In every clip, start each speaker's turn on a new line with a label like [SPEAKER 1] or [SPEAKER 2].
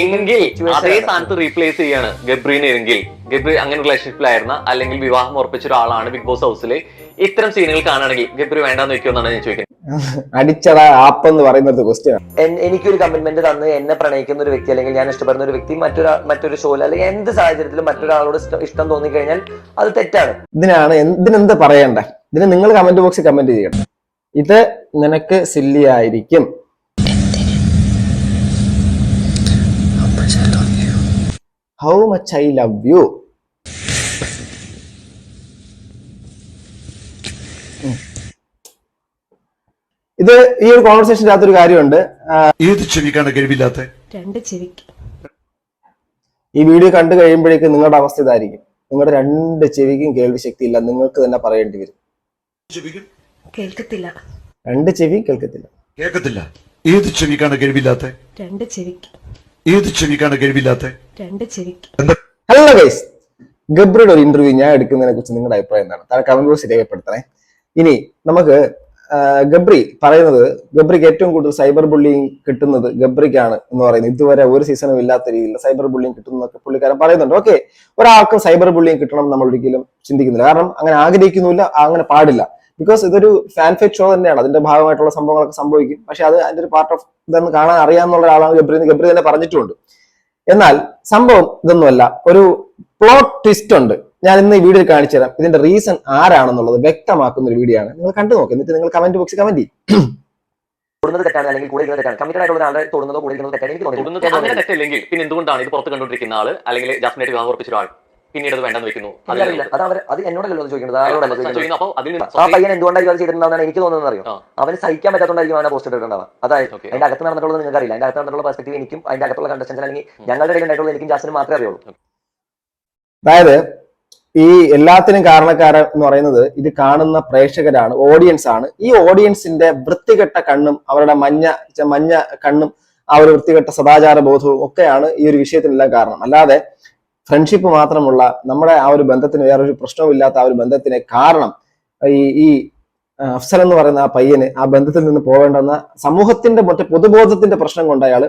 [SPEAKER 1] എങ്കിൽ അതേ സ്ഥാനത്ത് റീപ്ലേസ് ചെയ്യാണ് ഗബ്രീനെ എങ്കിൽ. ഗബ്രി അങ്ങനെ റിലേഷൻഷിപ്പിലായിരുന്ന അല്ലെങ്കിൽ വിവാഹം ഉറപ്പിച്ച ഒരാളാണ് ബിഗ് ബോസ് ഹൗസിൽ ഇത്തരം സീനുകൾ കാണുകയാണെങ്കിൽ ഗബ്രി വേണ്ടെന്ന് വെക്കുമെന്നാണ് ഞാൻ ചോദിക്കുന്നത്.
[SPEAKER 2] അടിച്ചട ആപ്പ് എന്ന് പറയുന്നത് ക്വസ്റ്റ്യൻ
[SPEAKER 3] എനിക്കൊരു കമ്മിറ്റ്മെന്റ് തന്ന് എന്നെ പ്രണയിക്കുന്ന ഒരു വ്യക്തി അല്ലെങ്കിൽ ഞാൻ ഇഷ്ടപ്പെടുന്ന ഒരു വ്യക്തി മറ്റൊരു മറ്റൊരു ഷോയിൽ അല്ലെങ്കിൽ എന്ത് സാഹചര്യത്തിലും മറ്റൊരാളോട് ഇഷ്ടം തോന്നി കഴിഞ്ഞാൽ അത് തെറ്റാണ്.
[SPEAKER 2] ഇതിനാണ് ഇതിനെന്ത് പറയണ്ടേ? ഇതിന് നിങ്ങൾ കമന്റ് ബോക്സിൽ കമന്റ് ചെയ്യണം. ഇത് നിനക്ക് സില്ലി ആയിരിക്കും. How much I love you ഇത് ഈ ഒരു കോൺവെർസേഷന്റെ അകത്തൊരു കാര്യമുണ്ട്.
[SPEAKER 4] ഏത് ചെവിക്കാണ് കഴിവില്ലാത്ത?
[SPEAKER 5] രണ്ട് ചെവിക്ക്.
[SPEAKER 2] ഈ വീഡിയോ കണ്ടു കഴിയുമ്പോഴേക്കും നിങ്ങളുടെ അവസ്ഥ ഇതായിരിക്കും. നിങ്ങളുടെ രണ്ട് ചെവിക്കും കേൾവി ശക്തി ഇല്ല നിങ്ങൾക്ക് തന്നെ പറയേണ്ടി വരും.
[SPEAKER 4] ചെവിക്കും?
[SPEAKER 5] കേൾക്കത്തില്ല.
[SPEAKER 2] രണ്ട് ചെവി കേൾക്കത്തില്ല.
[SPEAKER 4] കേൾക്കത്തില്ല. ഏത് ചെവിക്കാണ് കഴിവില്ലാത്ത?
[SPEAKER 5] രണ്ട് ചെവിക്ക്.
[SPEAKER 4] ഏത് ചെവിക്കാണ് കഴിവില്ലാത്ത
[SPEAKER 5] രണ്ട് ചെവിക്ക്.
[SPEAKER 2] ഹലോ ഗൈസ് ഗബ്രിയുടെ ഒരു ഇന്റർവ്യൂ ഞാൻ എടുക്കുന്നതിനെ കുറിച്ച് നിങ്ങളുടെ അഭിപ്രായം എന്താണ്? താഴെ കമന്റ് ബോക്സ് രേഖപ്പെടുത്തണേ. ഇനി നമുക്ക് ഗബ്രി പറയുന്നത് ഗബ്രിക്ക് ഏറ്റവും കൂടുതൽ സൈബർ ബുള്ളിങ് കിട്ടുന്നത് ഗബ്രിക്കാണ് എന്ന് പറയുന്നത്. ഇതുവരെ ഒരു സീസണും ഇല്ലാത്ത രീതിയിൽ സൈബർ ബുള്ളിങ് കിട്ടുന്നതൊക്കെ പുള്ളിക്കാരൻ പറയുന്നുണ്ട്. ഓക്കെ ഒരാൾക്കും സൈബർ ബുള്ളിങ് കിട്ടണം നമ്മൾ ഒരിക്കലും ചിന്തിക്കുന്നില്ല. കാരണം അങ്ങനെ ആഗ്രഹിക്കുന്നില്ല അങ്ങനെ പാടില്ല. ബിക്കോസ് ഇതൊരു ഫാൻ ഫെറ്റ് ഷോ തന്നെയാണ്. അതിന്റെ ഭാഗമായിട്ടുള്ള സംഭവങ്ങളൊക്കെ സംഭവിക്കും. പക്ഷെ അത് അതിന്റെ ഒരു പാർട്ട് ഓഫ് ഇതെന്ന് കാണാൻ അറിയാമെന്നുള്ള ഒരാളാണ് ഗബ്രി ഗബ്രി തന്നെ പറഞ്ഞിട്ടുണ്ട്. എന്നാൽ സംഭവം ഇതൊന്നുമല്ല. ഒരു പ്ലോട്ട് ട്വിസ്റ്റ് ഉണ്ട്. ഞാൻ ഇന്ന് ഈ വീഡിയോ കാണിച്ചു തരാം. ഇതിന്റെ റീസൺ ആരാണെന്നുള്ളത് വ്യക്തമാക്കുന്ന ഒരു വീഡിയോ ആണ്. നിങ്ങൾ കണ്ടു നോക്കി. എന്നിട്ട് നിങ്ങൾ കമന്റ് ബോക്സിൽ കമന്റ് ചെയ്യും.
[SPEAKER 3] തൊടുന്നത് തെറ്റാണ് അല്ലെങ്കിൽ കൂടെ ഇരിക്കുന്നത് തെറ്റാണ്. കമ്മിറ്റഡ് ആയിട്ടുള്ള ഒരാളെ തൊടുന്നതോ കൂടെ ഇരിക്കുന്നതോ തെറ്റാണ്. എനിക്ക്
[SPEAKER 1] തൊടുന്നത്
[SPEAKER 3] തോന്നുന്നു
[SPEAKER 1] അങ്ങനെ തെറ്റല്ലെങ്കിൽ പിന്നെ എന്തുകൊണ്ടാണ് ഇത് പുറത്ത് കണ്ടുകൊണ്ടിരിക്കുന്ന ആൾ അല്ലെങ്കിൽ ജാസ്മിനായിട്ട് വിവാഹം ഉറപ്പിച്ച ഒരാൾ? പിന്നീട് അത് വേണ്ടെന്ന് വെക്കുന്നു അത്
[SPEAKER 3] അത് അവർ അത് എന്നോടല്ലോ ചോദിക്കുന്നത് ആരോടല്ല ചോദിക്കുന്നത്
[SPEAKER 1] ചോദിക്കുന്നു അപ്പൊ അതിൽ
[SPEAKER 3] ആ പയ്യൻ എന്തുകൊണ്ടായിരിക്കും അത് ചെയ്തിട്ടുണ്ടാവുന്നതാണ് എനിക്ക് തോന്നുന്നത് അറിയോ. അവന് സഹിക്കാൻ പറ്റാത്തോണ്ടായിരിക്കും അവനെ പോസ്റ്റ് ഇട്ടിട്ടുണ്ടാവുക. അതായത്. അതിന്റെ അകത്ത് നടന്നിട്ടുള്ളത് നിങ്ങൾക്ക് അറിയില്ല അതിന്റെ അകത്ത് നടന്നിട്ടുള്ള പെർസ്പെക്ടീവ് എനിക്കും അതിന്റെ അകത്തുള്ള കണ്ടസ്റ്റൻസ് അല്ലെങ്കിൽ ഞങ്ങളുടെ ഇടയിൽ ഉണ്ടായിട്ടുള്ള എനിക്കും ജാസിനും മാത്രമേ അറിയുള്ളൂ.
[SPEAKER 2] അതായത് ഈ എല്ലാത്തിനും കാരണക്കാരൻ എന്ന് പറയുന്നത് ഇത് കാണുന്ന പ്രേക്ഷകരാണ് ഓഡിയൻസ് ആണ്. ഈ ഓഡിയൻസിന്റെ വൃത്തികെട്ട കണ്ണും അവരുടെ മഞ്ഞ മഞ്ഞ കണ്ണും ആ ഒരു വൃത്തികെട്ട സദാചാര ബോധവും ഒക്കെയാണ് ഈ ഒരു വിഷയത്തിനെല്ലാം കാരണം. അല്ലാതെ ഫ്രണ്ട്ഷിപ്പ് മാത്രമുള്ള നമ്മുടെ ആ ഒരു ബന്ധത്തിന് വേറൊരു പ്രശ്നവും ഇല്ലാത്ത ആ ഒരു ബന്ധത്തിന് കാരണം ഈ ഈ അഫ്സൽ എന്ന് പറയുന്ന ആ പയ്യന് ആ ബന്ധത്തിൽ നിന്ന് പോകേണ്ടെന്ന സമൂഹത്തിന്റെ മറ്റേ പൊതുബോധത്തിന്റെ പ്രശ്നം കൊണ്ട് അയാൾ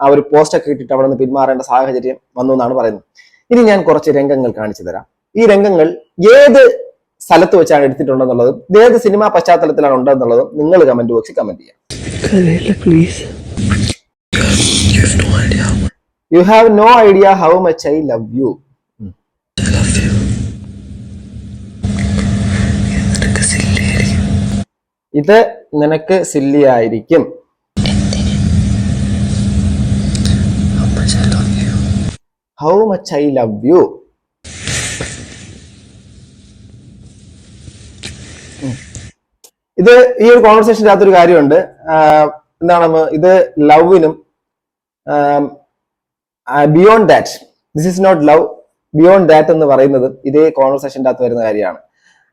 [SPEAKER 2] ആ ഒരു പോസ്റ്റ് ഒക്കെ ഇട്ടിട്ട് അവിടെ നിന്ന് പിന്മാറേണ്ട സാഹചര്യം വന്നു എന്നാണ് പറയുന്നത്. ഇനി ഞാൻ കുറച്ച് രംഗങ്ങൾ കാണിച്ചു തരാം. ഈ രംഗങ്ങൾ ഏത് സ്ഥലത്ത് വെച്ചാണ് എടുത്തിട്ടുണ്ടെന്നുള്ളതും ഏത് സിനിമാ പശ്ചാത്തലത്തിലാണ് ഉണ്ടെന്നുള്ളതും നിങ്ങൾ കമന്റ് ബോക്സിൽ കമന്റ് ചെയ്യാം. You have no idea how much I love you ഇത് നിനക്ക് സില്ലി ആയിരിക്കും how much I love you ഇത് ഈ ഒരു കോൺവെർസേഷന്റെ അകത്തൊരു കാര്യമുണ്ട്. എന്താണെന്ന് എന്താണ് ഇത് ലവിനും beyond that this is not love beyond that എന്ന് പറയുന്നത് ഇതേ കോൺവെർസേഷന്റെ അകത്ത് വരുന്ന കാര്യമാണ്.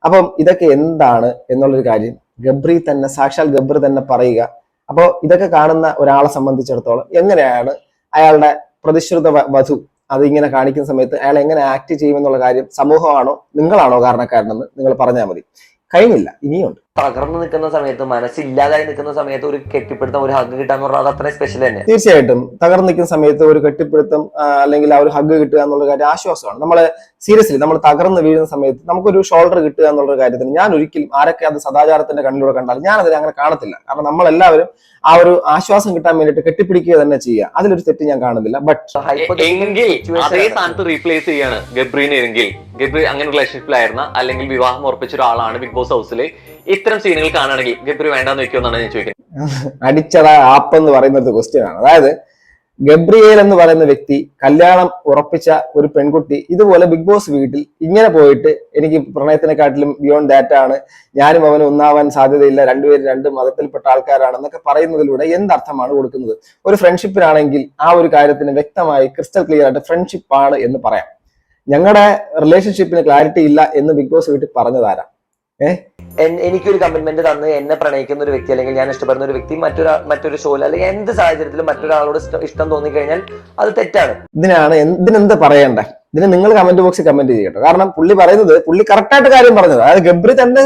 [SPEAKER 2] അപ്പം ഇതൊക്കെ എന്താണ് എന്നുള്ളൊരു കാര്യം ഗബ്രി തന്നെ സാക്ഷാൽ ഗബ്രി തന്നെ പറയുക. അപ്പോൾ ഇതൊക്കെ കാണുന്ന ഒരാളെ സംബന്ധിച്ചിടത്തോളം എങ്ങനെയാണ് അയാളുടെ പ്രതിശ്രുത വധു അത് ഇങ്ങനെ കാണിക്കുന്ന സമയത്ത് അയാൾ എങ്ങനെ ആക്ട് ചെയ്യുമെന്നുള്ള കാര്യം സമൂഹമാണോ നിങ്ങളാണോ കാരണക്കാരനെന്ന് നിങ്ങൾ പറഞ്ഞാൽ മതി. കഴിഞ്ഞില്ല ഇനിയുണ്ട്.
[SPEAKER 3] തകർന്നു നിൽക്കുന്ന സമയത്ത് മനസ്സില്ലാതായി നിൽക്കുന്ന സമയത്ത് ഒരു കെട്ടിപ്പിടുത്തം ഒരു ഹഗ് കിട്ടാന്ന് പറഞ്ഞാൽ അത് അത്ര സ്പെഷ്യൽ തന്നെ.
[SPEAKER 2] തീർച്ചയായിട്ടും. തകർന്നു നിൽക്കുന്ന സമയത്ത് ഒരു കെട്ടിപ്പിടുത്തം അല്ലെങ്കിൽ ആ ഒരു ഹഗ് കിട്ടുക എന്നുള്ള കാര്യം ആശ്വാസമാണ്. നമ്മൾ സീരിയസ്ലി നമ്മൾ തകർന്ന് വീഴുന്ന സമയത്ത് നമുക്കൊരു ഷോൾഡർ കിട്ടുക എന്നുള്ള കാര്യത്തിന് ഞാൻ ഒരിക്കലും ആരൊക്കെ അത് സദാചാരത്തിന്റെ കണ്ണിലൂടെ കണ്ടാലും ഞാൻ അതിനെ അങ്ങനെ കാണത്തില്ല. കാരണം നമ്മളെല്ലാവരും ആ ഒരു ആശ്വാസം കിട്ടാൻ വേണ്ടിയിട്ട് കെട്ടിപ്പിടിക്കുക തന്നെ ചെയ്യുക. അതിലൊരു തെറ്റ് ഞാൻ കാണുന്നില്ല. ബട്ട്
[SPEAKER 1] എങ്കിൽ അതേ സ്ഥാനത്ത് റീപ്ലേസ് ചെയ്യാണ് ഗബ്രീനെ എങ്കിൽ. ഗബ്രി അങ്ങനെ റിലേഷൻഷിപ്പിലായിരുന്ന അല്ലെങ്കിൽ വിവാഹം ഉറപ്പിച്ച ഒരാളാണ് ബിഗ് ബോസ് ഹൗസിൽ ഇത്തരം സീനുകൾ കാണുകയാണെങ്കിൽ ഗബ്രി വേണ്ടെന്ന് വെക്കുമെന്നാണ് ഞാൻ ചോദിക്കുന്നത്.
[SPEAKER 2] അടിച്ചട ആപ്പ് എന്ന് പറയുന്നത് ക്വസ്റ്റ്യൻ ആണ്. അതായത് ഗബ്രിയേൽ എന്ന് പറയുന്ന വ്യക്തി കല്യാണം ഉറപ്പിച്ച ഒരു പെൺകുട്ടി ഇതുപോലെ ബിഗ് ബോസ് വീട്ടിൽ ഇങ്ങനെ പോയിട്ട് എനിക്ക് പ്രണയത്തിനെക്കാട്ടിലും ബിയോണ്ട് ദാറ്റ് ആണ്. ഞാനും അവനും ഒന്നാവാൻ സാധ്യതയില്ല. രണ്ടുപേരും രണ്ട് മതത്തിൽപ്പെട്ട ആൾക്കാരാണെന്നൊക്കെ പറയുന്നതിലൂടെ എന്തർത്ഥമാണ് കൊടുക്കുന്നത്? ഒരു ഫ്രണ്ട്ഷിപ്പിനാണെങ്കിൽ ആ ഒരു കാര്യത്തിന് വ്യക്തമായി ക്രിസ്റ്റൽ ക്ലിയർ ആയിട്ട് ഫ്രണ്ട്ഷിപ്പ് ആണ് എന്ന് പറയാം. ഞങ്ങളുടെ റിലേഷൻഷിപ്പിന് ക്ലാരിറ്റി ഇല്ല എന്ന് ബിഗ് ബോസ് വീട്ടിൽ പറഞ്ഞതാരാ?
[SPEAKER 3] എൻ- എനിക്കൊരു കമ്മിറ്റ്മെന്റ് തന്ന് എന്നെ പ്രണയിക്കുന്ന ഒരു വ്യക്തി അല്ലെങ്കിൽ ഞാൻ ഇഷ്ടപ്പെടുന്ന ഒരു വ്യക്തി മറ്റൊരാ മറ്റൊരു ഷോയിൽ അല്ലെങ്കിൽ എന്ത് സാഹചര്യത്തിലും മറ്റൊരാളോട് ഇഷ്ടം ഇഷ്ടം തോന്നിക്കഴിഞ്ഞാൽ അത് തെറ്റാണ്.
[SPEAKER 2] ഇതിനാണ് എന്ത് ഇതിനെന്ത് പറയണ്ടേ? ഇതിന് നിങ്ങൾ കമന്റ് ബോക്സിൽ കമന്റ് ചെയ്യട്ടോ കാരണം പുള്ളി പറയുന്നത് പുള്ളി കറക്റ്റായിട്ട് കാര്യം പറഞ്ഞത്. അതായത് ഗബ്രി തന്നെ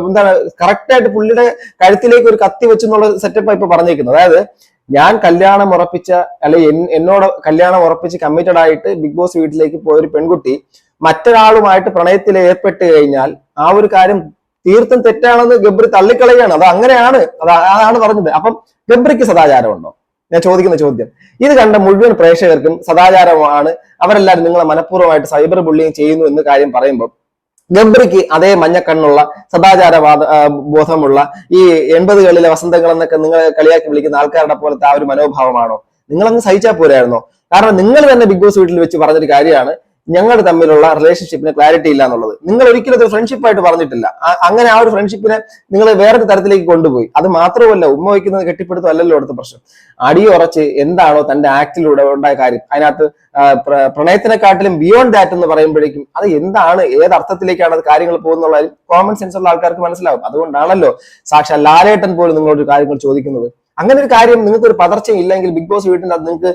[SPEAKER 2] എന്താണ് കറക്റ്റായിട്ട് പുള്ളിയുടെ കഴുത്തിലേക്ക് ഒരു കത്തി വെച്ചെന്നുള്ള സെറ്റപ്പ് ഇപ്പൊ പറഞ്ഞേക്കുന്നത് അതായത് ഞാൻ കല്യാണം ഉറപ്പിച്ച അല്ലെ എന്നോട് കല്യാണം ഉറപ്പിച്ച് കമ്മിറ്റഡ് ആയിട്ട് ബിഗ് ബോസ് വീട്ടിലേക്ക് പോയ ഒരു പെൺകുട്ടി മറ്റൊരാളുമായിട്ട് പ്രണയത്തിൽ ഏർപ്പെട്ട് കഴിഞ്ഞാൽ ആ ഒരു കാര്യം തീർത്തും തെറ്റാണെന്ന് ഗബ്രി തള്ളിക്കളയാണ് അത് അങ്ങനെയാണ്. അത് അതാണ് പറഞ്ഞത്. അപ്പം ഗബ്രിക്ക് സദാചാരമുണ്ടോ? ഞാൻ ചോദിക്കുന്ന ചോദ്യം. ഇത് കണ്ട മുഴുവൻ പ്രേക്ഷകർക്കും സദാചാരമാണ്. അവരെല്ലാവരും നിങ്ങളെ മനഃപൂർവമായിട്ട് സൈബർ ബുള്ളിങ് ചെയ്യുന്നു എന്ന് കാര്യം പറയുമ്പോൾ ഗബ്രിക്ക് അതേ മഞ്ഞക്കണ്ണുള്ള സദാചാരവാദ ബോധമുള്ള ഈ എൺപതുകളിലെ വസന്തങ്ങൾ എന്നൊക്കെ നിങ്ങൾ കളിയാക്കി വിളിക്കുന്ന ആൾക്കാരുടെ പോലത്തെ ആ ഒരു മനോഭാവമാണോ? നിങ്ങളങ്ങ് സഹിച്ചാൽ പോരായിരുന്നോ? കാരണം നിങ്ങൾ തന്നെ ബിഗ് ബോസ് വീട്ടിൽ വെച്ച് പറഞ്ഞൊരു കാര്യമാണ്. ഞങ്ങൾ തമ്മിലുള്ള റിലേഷൻഷിപ്പിന് ക്ലാരിറ്റി ഇല്ല എന്നുള്ളത്. നിങ്ങൾ ഒരിക്കലും ഒരു ഫ്രണ്ട്ഷിപ്പ് ആയിട്ട് പറഞ്ഞിട്ടില്ല അങ്ങനെ ആ ഒരു ഫ്രണ്ട്ഷിപ്പിനെ നിങ്ങൾ വേറൊരു തരത്തിലേക്ക് കൊണ്ടുപോയി. അത് മാത്രമല്ല ഉമ്മ വയ്ക്കുന്നത് കെട്ടിപ്പടുത്തം അല്ലല്ലോ അടുത്ത പ്രശ്നം. അടിയുറച്ച് എന്താണോ തന്റെ ആക്ടിലൂടെ ഉണ്ടായ കാര്യം. അതിനകത്ത് പ്രണയത്തിനെക്കാട്ടിലും ബിയോണ്ട് ദാറ്റ് എന്ന് പറയുമ്പോഴേക്കും അത് എന്താണ് ഏത് അർത്ഥത്തിലേക്കാണ് അത് കാര്യങ്ങൾ പോകുന്നുള്ള കോമൺ സെൻസ് ഉള്ള ആൾക്കാർക്ക് മനസ്സിലാവും. അതുകൊണ്ടാണല്ലോ സാക്ഷാൽ ലാലേട്ടൻ പോലും നിങ്ങളോട് കാര്യങ്ങൾ ചോദിക്കുന്നത്. അങ്ങനെ ഒരു കാര്യം നിങ്ങൾക്ക് ഒരു പതർച്ച ഇല്ലെങ്കിൽ ബിഗ് ബോസ് വീട്ടിൽ അത് നിങ്ങൾക്ക്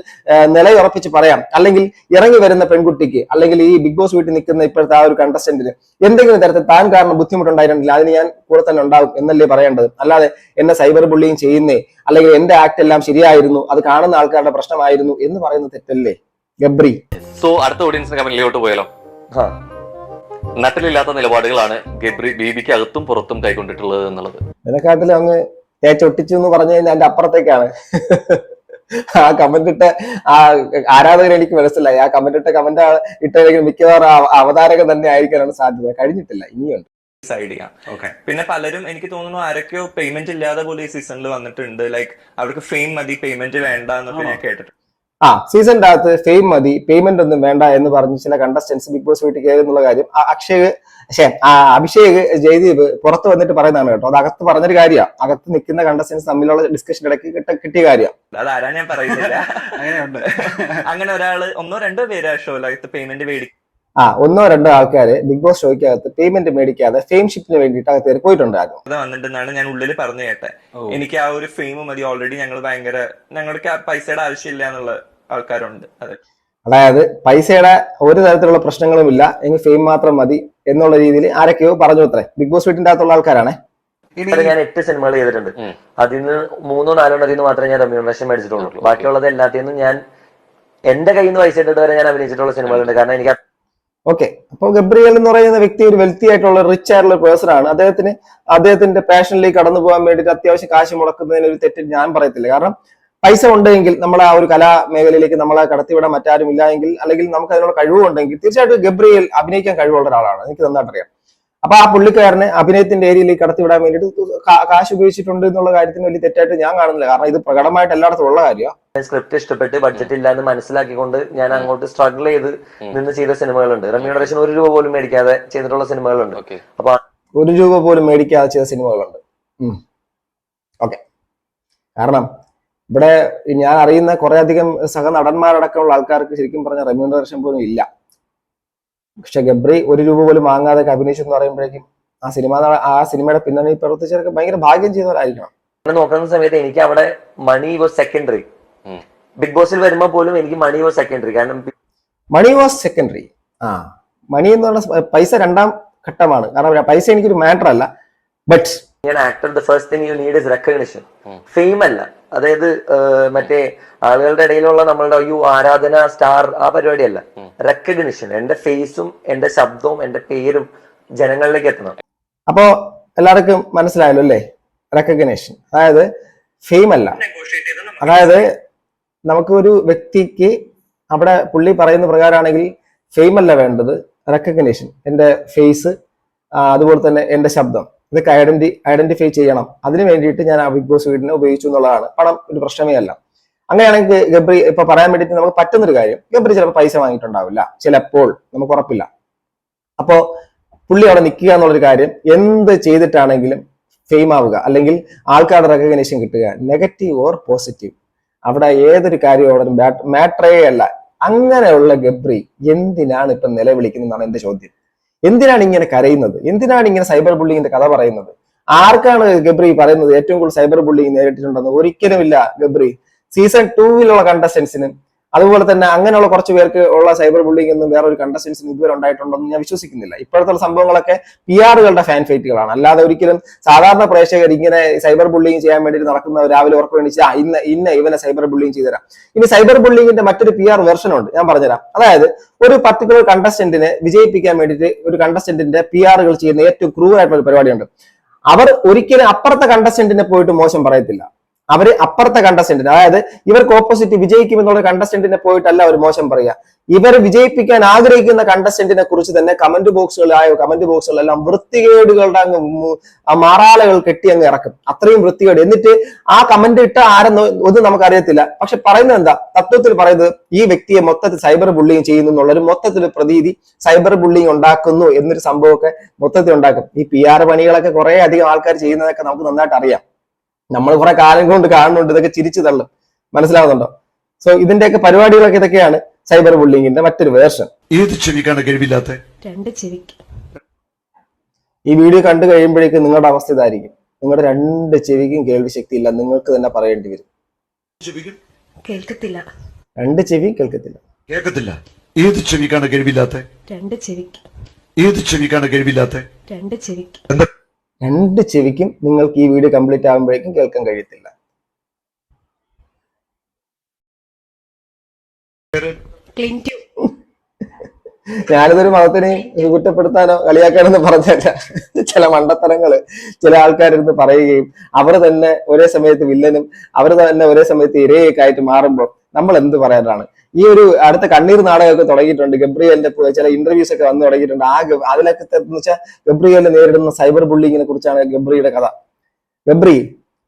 [SPEAKER 2] നിലയുറപ്പിച്ച് പറയാം. അല്ലെങ്കിൽ ഇറങ്ങി വരുന്ന പെൺകുട്ടിക്ക് അല്ലെങ്കിൽ ഈ ബിഗ് ബോസ് വീട്ടിൽ നിൽക്കുന്ന ഇപ്പോഴത്തെ ആ ഒരു കണ്ടസ്റ്റന്റിന് എന്തെങ്കിലും തരത്തിൽ താൻ കാരണം ബുദ്ധിമുട്ടുണ്ടായിട്ടുണ്ടെങ്കിൽ അതിന് ഞാൻ കൂടെ തന്നെ ഉണ്ടാവും എന്നല്ലേ പറയേണ്ടത്? അല്ലാതെ എന്നെ സൈബർ ബുള്ളിങ് ചെയ്യുന്നേ അല്ലെങ്കിൽ എന്റെ ആക്ട് എല്ലാം ശരിയായിരുന്നു അത് കാണുന്ന ആൾക്കാരുടെ പ്രശ്നമായിരുന്നു എന്ന് പറയുന്നത് തെറ്റല്ലേ? ഗബ്രി.
[SPEAKER 1] സോ അടുത്ത ഓഡിയൻസിന് കമന്റിലോട്ട് പോയാലോ? നട്ടിലില്ലാത്ത നിലപാടുകളാണ് ഗബ്രി ബീബിക്ക് അകത്തും പുറത്തും കൈക്കൊണ്ടിട്ടുള്ളത് എന്നുള്ളത്.
[SPEAKER 2] ഇതിനെക്കാട്ടിലും അങ്ങ് തേച്ചൊട്ടിച്ചു എന്ന് പറഞ്ഞു കഴിഞ്ഞാൽ അതിന്റെ അപ്പുറത്തേക്കാണ്. ആ കമന്റ് ഇട്ട ആ ആരാധകർ എനിക്ക് മനസ്സിലായി. ആ കമന്റ് ഇട്ട കമന്റ് ഇട്ടെങ്കിൽ മിക്കവാറും അവതാരകൻ തന്നെ ആയിരിക്കാനാണ് സാധ്യത. കഴിഞ്ഞിട്ടില്ല ഇനിയുണ്ട്.
[SPEAKER 6] ഡിസൈഡ് ചെയ്യാം. പിന്നെ പലരും എനിക്ക് തോന്നുന്നു ആരൊക്കെയോ പേയ്മെന്റ് ഇല്ലാതെ പോലും ഈ സീസണിൽ വന്നിട്ടുണ്ട്. ലൈക്ക് അവർക്ക് ഫെയിം മതി പേയ്മെന്റ് വേണ്ട എന്നൊക്കെ ഞാൻ കേട്ടിട്ടുണ്ട്.
[SPEAKER 2] ആ സീസണിന്റെ അകത്ത് ഫെയിം മതി പേയ്മെന്റ് ഒന്നും വേണ്ട എന്ന് പറഞ്ഞ് ചില കണ്ടസ്റ്റൻസ് ബിഗ് ബോസ് വീട്ടിൽ കയറി എന്നുള്ള കാര്യം അക്ഷയ് പക്ഷേ ആ അഭിഷേക് ജയദീപ് പുറത്ത് വന്നിട്ട് പറയുന്നതാണ് കേട്ടോ. അത് അകത്ത് പറഞ്ഞൊരു കാര്യമാണ് അകത്ത് നിൽക്കുന്ന കണ്ടസ്റ്റൻസ് തമ്മിലുള്ള ഡിസ്കഷൻ ഇടയ്ക്ക് കിട്ട- കിട്ടിയ കാര്യമാണ്
[SPEAKER 6] അതാരാ ഞാൻ പറയുന്നില്ല.
[SPEAKER 7] അങ്ങനെയുണ്ട്.
[SPEAKER 6] അങ്ങനെ ഒരാൾ ഒന്നോ രണ്ടോ പേര് ഷോയിലകത്ത് പേയ്മെന്റ് മേടിക്കും
[SPEAKER 2] ആ ഒന്നോ രണ്ടോ ആൾക്കാര് ബിഗ് ബോസ് ഷോയ്ക്കകത്ത് പേയ്മെന്റ് മേടിക്കാതെ ഫെയിംഷിപ്പിന് വേണ്ടിയിട്ട് അകത്ത് കയറി പോയിട്ടുണ്ടായിരുന്നു
[SPEAKER 6] വന്നിട്ടെന്നാണ് ഞാൻ ഉള്ളിൽ പറഞ്ഞു കേട്ടെ. എനിക്ക് ആ ഒരു ഫെയിം മതി. ഓൾറെഡി ഞങ്ങൾ ഭയങ്കര ഞങ്ങൾക്ക് ആ പൈസയുടെ ആവശ്യമില്ല എന്നുള്ള ആൾക്കാരുണ്ട്. അതെ.
[SPEAKER 2] അതായത് പൈസയുടെ ഒരു തരത്തിലുള്ള പ്രശ്നങ്ങളും ഇല്ല. എങ്കിൽ ഫെയിം മാത്രം മതി എന്നുള്ള രീതിയിൽ ആരൊക്കെയോ പറഞ്ഞു അത്രേ. ബിഗ് ബോസ് വീട്ടിന്റെ അകത്തുള്ള ആൾക്കാരാണ്.
[SPEAKER 3] ഞാൻ എട്ട് സിനിമകൾ ചെയ്തിട്ടുണ്ട്. അതിൽ നിന്ന് മൂന്നോ നാലോ അതിൽ നിന്ന് മാത്രമേ ഞാൻ റെമ്യൂണറേഷൻ മേടിച്ചിട്ടുള്ളൂ. ബാക്കിയുള്ളത് എല്ലാത്തിൽ നിന്നും ഞാൻ എന്റെ കയ്യിൽ നിന്ന് പൈസ ഇട്ടിട്ട് വരെ ഞാൻ അഭിനയിച്ചിട്ടുള്ള സിനിമകളുണ്ട്. കാരണം എനിക്ക്
[SPEAKER 2] ഓക്കെ അപ്പോൾ ഗബ്രിയൽ എന്ന് പറയുന്ന വ്യക്തി ഒരു വെൽത്തി ആയിട്ടുള്ള റിച്ച് ആയിട്ടുള്ള പേഴ്സൺ ആണ്. അദ്ദേഹത്തിന് അദ്ദേഹത്തിന്റെ പാഷനിലേക്ക് കടന്നു പോകാൻ വേണ്ടിയിട്ട് അത്യാവശ്യം കാശ് മുടക്കുന്നതിന് ഒരു തെറ്റ് ഞാൻ പറയത്തില്ല. കാരണം പൈസ ഉണ്ടെങ്കിൽ നമ്മളെ ആ ഒരു കലാ മേഖലയിലേക്ക് നമ്മളെ കടത്തിവിടാൻ മറ്റാരും ഇല്ല എങ്കിൽ അല്ലെങ്കിൽ നമുക്ക് അതിനുള്ള കഴിവുണ്ടെങ്കിൽ തീർച്ചയായിട്ടും ഗബ്രിയേൽ അഭിനയിക്കാൻ കഴിവുള്ള ഒരാളാണ്. എനിക്ക് നന്നായിട്ടറിയാം അപ്പൊ ആ പുള്ളിക്കാരനെ അഭിനയത്തിന്റെ ഏരിയയിലേക്ക് കടത്തിവിടാൻ വേണ്ടിയിട്ട് കാ- കാശ് ഉപയോഗിച്ചിട്ടുണ്ട് എന്നുള്ള കാര്യത്തിന് വലിയ തെറ്റായിട്ട് ഞാൻ കാണുന്നില്ല. കാരണം ഇത് പ്രകടമായിട്ട് എല്ലായിടത്തും ഉള്ള കാര്യമാണ്
[SPEAKER 3] സ്ക്രിപ്റ്റ് ഇഷ്ടപ്പെട്ട് ബഡ്ജറ്റ് ഇല്ല എന്ന് മനസ്സിലാക്കിക്കൊണ്ട് ഞാൻ അങ്ങോട്ട് സ്ട്രഗിൾ ചെയ്ത് നിന്ന് ചെയ്ത സിനിമകളുണ്ട്. റെമ്യൂണറേഷൻ ഒരു രൂപ പോലും മേടിക്കാതെ ചെയ്തിട്ടുള്ള സിനിമകളുണ്ട്.
[SPEAKER 1] ഓക്കെ
[SPEAKER 3] അപ്പൊ
[SPEAKER 2] ഒരു രൂപ പോലും മേടിക്കാതെ ചെയ്ത സിനിമകളുണ്ട്. ഓക്കെ കാരണം ഇവിടെ ഞാൻ അറിയുന്ന കുറെ അധികം സഹ നടന്മാരടക്കമുള്ള ആൾക്കാർക്ക് ശരിക്കും പറഞ്ഞ റെമ്യൂണറേഷൻ പോലും ഇല്ല. പക്ഷെ ഗബ്രി ഒരു രൂപ പോലും വാങ്ങാതെ അഭിനയിച്ചു എന്ന് പറയുമ്പോഴേക്കും ആ സിനിമ ആ സിനിമയുടെ പിന്നണി പ്രവർത്തിച്ചവർക്ക് ഭയങ്കര ഭാഗ്യം ചെയ്തവരായിരിക്കണം.
[SPEAKER 3] നോക്കുന്ന സമയത്ത് എനിക്ക് അവിടെ മണി വാസ് സെക്കൻഡറി ബിഗ് ബോസിൽ വരുമ്പോൾ പോലും എനിക്ക് മണി വാസ് സെക്കൻഡറി കാരണം
[SPEAKER 2] മണി വാസ് സെക്കൻഡറി ആ മണി എന്ന് പറഞ്ഞ പൈസ രണ്ടാം ഘട്ടമാണ്. കാരണം പൈസ എനിക്കൊരു മാറ്റർ അല്ല. ബട്ട്
[SPEAKER 3] ഞാൻ actor the first thing you need is recognition fame അല്ല. അതായത് മറ്റേ ആളുകളുടെ ഇടയിലുള്ള നമ്മളുടെ അയ്യോ ആരാധന സ്റ്റാർ ആ പരിപാടിയല്ല. റെക്കഗ്നിഷൻ എന്റെ ഫേസും എന്റെ ശബ്ദവും എന്റെ പേരും ജനങ്ങളിലേക്ക് എത്തണം.
[SPEAKER 2] അപ്പോ എല്ലാവർക്കും മനസ്സിലായല്ലോ അല്ലേ? റെക്കഗ്നേഷൻ അതായത് ഫെയിം അല്ല. അതായത് നമുക്ക് ഒരു വ്യക്തിക്ക് അവിടെ പുള്ളി പറയുന്ന പ്രകാരമാണെങ്കിൽ ഫെയിം അല്ല വേണ്ടത്. റെക്കഗ്നേഷൻ എന്റെ ഫേസ് അതുപോലെ തന്നെ എന്റെ ശബ്ദം. ഇതൊക്കെ ഐഡന്റി ഐഡന്റിഫൈ ചെയ്യണം. അതിന് വേണ്ടിയിട്ട് ഞാൻ ആ ബിഗ് ബോസ് വീടിനെ ഉപയോഗിച്ചു എന്നുള്ളതാണ്. പണം ഒരു പ്രശ്നമേ അല്ല. അങ്ങനെയാണെങ്കിൽ ഗബ്രി ഇപ്പൊ പറയാൻ വേണ്ടിയിട്ട് നമുക്ക് പറ്റുന്നൊരു കാര്യം ഗബ്രി ചിലപ്പോൾ പൈസ വാങ്ങിയിട്ടുണ്ടാവില്ല. ചിലപ്പോൾ നമുക്ക് ഉറപ്പില്ല. അപ്പോ പുള്ളി അവിടെ നിൽക്കുക എന്നുള്ളൊരു കാര്യം എന്ത് ചെയ്തിട്ടാണെങ്കിലും ഫെയിം ആവുക. അല്ലെങ്കിൽ ആൾക്കാരുടെ റെക്കഗ്നേഷൻ കിട്ടുക. നെഗറ്റീവ് ഓർ പോസിറ്റീവ് അവിടെ ഏതൊരു കാര്യവും മാറ്ററേ അല്ല. അങ്ങനെയുള്ള ഗബ്രി എന്തിനാണ് ഇപ്പൊ നിലവിളിക്കുന്നതെന്നാണ് എന്റെ ചോദ്യം. എന്തിനാണ് ഇങ്ങനെ കരയുന്നത്? എന്തിനാണ് ഇങ്ങനെ സൈബർ ബുള്ളിങ്ങിന്റെ കഥ പറയുന്നത്? ആർക്കാണ് ഗബ്രി പറയുന്നത്? ഏറ്റവും കൂടുതൽ സൈബർ ബുള്ളിങ് നേരിട്ടിട്ടുണ്ടെന്ന് ഒരിക്കലുമില്ല ഗബ്രി. സീസൺ ടൂവിലുള്ള കണ്ടസ്റ്റൻസിന് അതുപോലെ തന്നെ അങ്ങനെയുള്ള കുറച്ച് പേർക്ക് ഉള്ള സൈബർ ബുള്ളിംഗ് ഒന്നും വേറെ ഒരു കണ്ടസ്റ്റൻസിന് ഇതുവരെ ഉണ്ടായിട്ടുണ്ടെന്ന് ഞാൻ വിശ്വസിക്കുന്നില്ല. ഇപ്പോഴത്തെ സംഭവങ്ങളൊക്കെ പി ആറുകളുടെ ഫാൻ ഫൈറ്റുകളാണ് അല്ലാതെ ഒരിക്കലും സാധാരണ പ്രേക്ഷകർ ഇങ്ങനെ സൈബർ ബുള്ളിങ് ചെയ്യാൻ വേണ്ടി നടക്കുന്ന രാവിലെ ഉറപ്പ് വേണ്ടി ഇന്ന് ഇന്ന ഇവനെ സൈബർ ബുള്ളിങ് ചെയ്തുതരാം. ഇനി സൈബർ ബുള്ളിങ്ങിന്റെ മറ്റൊരു പി ആർ വെർഷൻ ഉണ്ട്. ഞാൻ പറഞ്ഞുതരാം. അതായത് ഒരു പർട്ടിക്കുലർ കണ്ടസ്റ്റന്റിനെ വിജയിപ്പിക്കാൻ വേണ്ടിയിട്ട് ഒരു കണ്ടസ്റ്റന്റിന്റെ പി ആറുകൾ ചെയ്യുന്ന ഏറ്റവും ക്രൂർ ആയിട്ടുള്ള ഒരു പരിപാടിയുണ്ട്. അവർ ഒരിക്കലും അപ്പുറത്തെ കണ്ടസ്റ്റന്റിനെ പോയിട്ട് മോശം പറയത്തില്ല. അവർ അപ്പുറത്തെ കണ്ടസ്റ്റന്റിന് അതായത് ഇവർക്ക് ഓപ്പോസിറ്റ് വിജയിക്കുമെന്നുള്ള കണ്ടസ്റ്റന്റിനെ പോയിട്ടല്ല ഒരു മോശം പറയുക. ഇവർ വിജയിപ്പിക്കാൻ ആഗ്രഹിക്കുന്ന കണ്ടസ്റ്റന്റിനെ കുറിച്ച് തന്നെ കമന്റ് ബോക്സുകളായോ കമന്റ് ബോക്സുകളെല്ലാം വൃത്തികേടുകളുടെ അങ്ങ് മാറാലകൾ കെട്ടി അങ്ങ് ഇറക്കും. അത്രയും വൃത്തികേട്. എന്നിട്ട് ആ കമന്റ് ഇട്ട ആരെന്ന് ഒന്നും നമുക്കറിയത്തില്ല. പക്ഷെ പറയുന്നത് എന്താ? തത്വത്തിൽ പറയുന്നത് ഈ വ്യക്തിയെ മൊത്തത്തിൽ സൈബർ ബുള്ളിങ് ചെയ്യുന്നു എന്നുള്ളൊരു മൊത്തത്തിൽ പ്രതീതി സൈബർ ബുള്ളിങ് ഉണ്ടാക്കുന്നു എന്നൊരു സംഭവമൊക്കെ മൊത്തത്തിൽ ഉണ്ടാക്കും ഈ പി ആർ പണികളൊക്കെ കുറെ അധികം ആൾക്കാർ ചെയ്യുന്നതൊക്കെ നമുക്ക് നന്നായിട്ട് അറിയാം. നമ്മൾ കുറെ കാലം കൊണ്ട് കാണുന്നുണ്ട് ഇതൊക്കെ ചിരിച്ചു തള്ളും. മനസ്സിലാവുന്നുണ്ടോ? സോ ഇതിന്റെയൊക്കെ പരിപാടികളൊക്കെ ഇതൊക്കെയാണ് സൈബർ ബുള്ളിങ്ങിന്റെ മറ്റൊരു വേർഷൻ.
[SPEAKER 4] ഏത് ചെവിക്കാണ് കഴിവില്ലാത്ത?
[SPEAKER 5] രണ്ട് ചെവിക്ക്.
[SPEAKER 2] ഈ വീഡിയോ കണ്ടു കഴിയുമ്പോഴേക്കും നിങ്ങളുടെ അവസ്ഥ ഇതായിരിക്കും. നിങ്ങളുടെ രണ്ട് ചെവിക്കും കേൾവി ശക്തി ഇല്ല നിങ്ങൾക്ക് തന്നെ പറയേണ്ടി വരും.
[SPEAKER 4] ചെവികൾ
[SPEAKER 5] കേൾക്കത്തില്ല.
[SPEAKER 2] രണ്ട് ചെവി കേൾക്കത്തില്ല.
[SPEAKER 4] കേൾക്കത്തില്ല. ഏത് ചെവിക്കാണ് കഴിവില്ലാത്ത?
[SPEAKER 5] രണ്ട് ചെവിക്ക്.
[SPEAKER 4] ഏത് ചെവിക്കാണ് കഴിവില്ലാത്ത?
[SPEAKER 5] രണ്ട് ചെവിക്ക്.
[SPEAKER 2] രണ്ട് ചെവിക്കും നിങ്ങൾക്ക് ഈ വീഡിയോ കംപ്ലീറ്റ് ആകുമ്പോഴേക്കും കേൾക്കാൻ കഴിയത്തില്ല. ഞാനിതൊരു മതത്തിനെ കുറ്റപ്പെടുത്താനോ കളിയാക്കാനോ പറഞ്ഞല്ല ചില മണ്ടത്തരങ്ങൾ ചില ആൾക്കാരിരുന്ന് പറയുകയും അവർ തന്നെ ഒരേ സമയത്ത് വില്ലനും അവർ തന്നെ ഒരേ സമയത്ത് ഇരയൊക്കെ ആയിട്ട് മാറുമ്പോൾ നമ്മൾ എന്ത് പറയാനാണ്? ഈ ഒരു അടുത്ത കണ്ണീർ നാടകമൊക്കെ തുടങ്ങിയിട്ടുണ്ട്. ഗബ്രിയലിന്റെ ചില ഇന്റർവ്യൂസ് ഒക്കെ വന്നു തുടങ്ങിയിട്ടുണ്ട്. ആ അതിലൊക്കെ എന്ന് വെച്ചാൽ ഗബ്രിയലിനെ നേരിടുന്ന സൈബർ ബുള്ളിങ്ങിനെ കുറിച്ചാണ് ഗബ്രിയുടെ കഥ. ഗബ്രി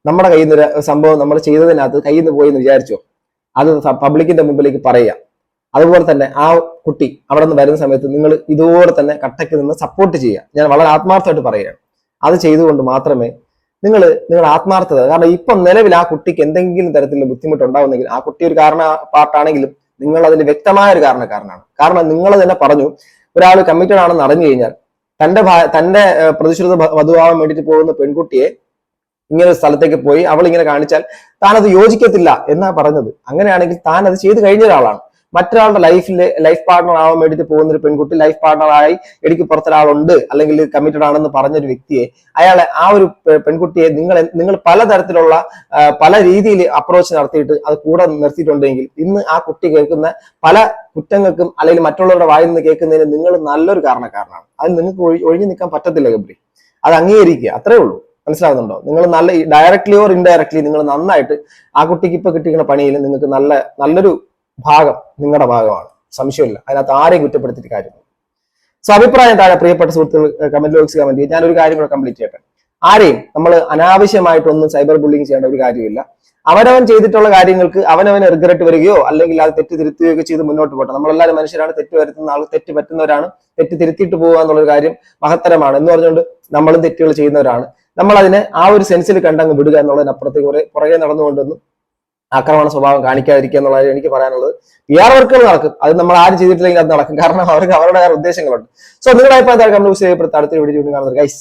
[SPEAKER 2] നമ്മുടെ കയ്യിൽ നിന്ന് സംഭവം നമ്മൾ ചെയ്തതിനകത്ത് കയ്യിൽ നിന്ന് പോയി എന്ന് വിചാരിച്ചോ? അത് പബ്ലിക്കിന്റെ മുമ്പിലേക്ക് പറയുക. അതുപോലെ തന്നെ ആ കുട്ടി അവിടെ നിന്ന് വരുന്ന സമയത്ത് നിങ്ങൾ ഇതുപോലെ തന്നെ കട്ടയ്ക്ക് നിന്ന് സപ്പോർട്ട് ചെയ്യുക. ഞാൻ വളരെ ആത്മാർത്ഥമായിട്ട് പറയുകയാണ്. അത് ചെയ്തുകൊണ്ട് മാത്രമേ നിങ്ങൾ നിങ്ങൾ ആത്മാർത്ഥത. കാരണം ഇപ്പം നിലവിൽ ആ കുട്ടിക്ക് എന്തെങ്കിലും തരത്തിലുള്ള ബുദ്ധിമുട്ടുണ്ടാവുന്നെങ്കിൽ ആ കുട്ടി ഒരു കാരണ പാർട്ടാണെങ്കിലും നിങ്ങൾ അതിന് വ്യക്തമായ ഒരു കാരണക്കാരനാണ്. കാരണം നിങ്ങൾ തന്നെ പറഞ്ഞു ഒരാൾ കമ്മിറ്റഡ് ആണെന്ന് അറിഞ്ഞു കഴിഞ്ഞാൽ തന്റെ തന്റെ പ്രതിശ്രുത വധുവാകാൻ വേണ്ടിയിട്ട് പോകുന്ന പെൺകുട്ടിയെ ഇങ്ങനെ ഒരു സ്ഥലത്തേക്ക് പോയി അവൾ ഇങ്ങനെ കാണിച്ചാൽ താൻ അത് യോജിക്കത്തില്ല എന്നാ പറഞ്ഞത്. അങ്ങനെയാണെങ്കിൽ താൻ അത് ചെയ്തു കഴിഞ്ഞ ഒരാളാണ്. മറ്റൊരാളുടെ ലൈഫിൽ ലൈഫ് പാർട്ണർ ആവാൻ വേണ്ടിയിട്ട് പോകുന്ന ഒരു പെൺകുട്ടി ലൈഫ് പാർട്ണറായി എനിക്ക് പുറത്തൊരാളുണ്ട് അല്ലെങ്കിൽ കമ്മിറ്റഡ് ആണെന്ന് പറഞ്ഞൊരു വ്യക്തിയെ അയാളെ ആ ഒരു പെൺകുട്ടിയെ നിങ്ങൾ നിങ്ങൾ പലതരത്തിലുള്ള പല രീതിയിൽ അപ്രോച്ച് നടത്തിയിട്ട് അത് കൂടെ നിർത്തിയിട്ടുണ്ടെങ്കിൽ ഇന്ന് ആ കുട്ടി കേൾക്കുന്ന പല കുറ്റങ്ങൾക്കും അല്ലെങ്കിൽ മറ്റുള്ളവരുടെ വായിൽ നിന്ന് കേൾക്കുന്നതിന് നിങ്ങൾ നല്ലൊരു കാരണക്കാരനാണ്. അത് നിങ്ങൾക്ക് ഒഴി- ഒഴിഞ്ഞു നിൽക്കാൻ പറ്റത്തില്ല ഗബ്രി. അത് അംഗീകരിക്കുക. അത്രേ ഉള്ളൂ. മനസ്സിലാവുന്നുണ്ടോ? നിങ്ങൾ നല്ല ഡയറക്ട്ലി ഓർ ഇൻഡയറക്ട്ലി നിങ്ങൾ നന്നായിട്ട് ആ കുട്ടിക്ക് ഇപ്പൊ കിട്ടിക്കുന്ന പണിയിൽ നിങ്ങൾക്ക് നല്ല നല്ലൊരു ഭാഗം നിങ്ങളുടെ ഭാഗമാണ്. സംശയമില്ല. അതിനകത്ത് ആരെയും കുറ്റപ്പെടുത്തിയിട്ട് കാര്യമില്ല. സോ അഭിപ്രായം താഴെ പ്രിയപ്പെട്ട സുഹൃത്തുക്കൾ കമന്റ് ബോക്സ് കമന്റ് ചെയ്യും ഞാനൊരു കാര്യം കൂടെ കംപ്ലീറ്റ് ചെയ്യട്ടെ. ആരെയും നമ്മൾ അനാവശ്യമായിട്ടൊന്നും സൈബർ ബുള്ളിങ് ചെയ്യേണ്ട ഒരു കാര്യമില്ല. അവനവൻ ചെയ്തിട്ടുള്ള കാര്യങ്ങൾക്ക് അവനവന് റിഗ്രറ്റ് വരികയോ അല്ലെങ്കിൽ അത് തെറ്റ് തിരുത്തുകയോ ഒക്കെ ചെയ്ത് മുന്നോട്ട് പോട്ടെ. നമ്മളെല്ലാവരും മനുഷ്യരാണ്. തെറ്റ് വരുത്തുന്ന ആൾ തെറ്റ് പറ്റുന്നവരാണ്. തെറ്റ് തിരുത്തിയിട്ട് പോകുക എന്നുള്ളൊരു കാര്യം മഹത്തരമാണ്. എന്ന് പറഞ്ഞുകൊണ്ട് നമ്മളും തെറ്റുകൾ ചെയ്യുന്നവരാണ്. നമ്മൾ അതിനെ ആ ഒരു സെൻസിൽ കണ്ടങ്ങ് വിടുക എന്നുള്ളതിനപ്പുറത്തേക്ക് കുറെ പുറകെ നടന്നുകൊണ്ടൊന്നും ആക്രമണ സ്വഭാവം കാണിക്കാതിരിക്കുക എന്നുള്ളത് എനിക്ക് പറയാനുള്ളത്. പി ആർ വർക്കുകൾ നടക്കും. അത് നമ്മൾ ആരും ചെയ്തിട്ടില്ലെങ്കിൽ അത് നടക്കും. കാരണം അവർക്ക് അവരുടെ ഉദ്ദേശങ്ങളുണ്ട്. സോ നിങ്ങളുടെ അഭിപ്രായം കമ്മ്യൂണിസ്റ്റ് അടുത്ത വീഡിയോ കാണുന്നത് ഗൈസ്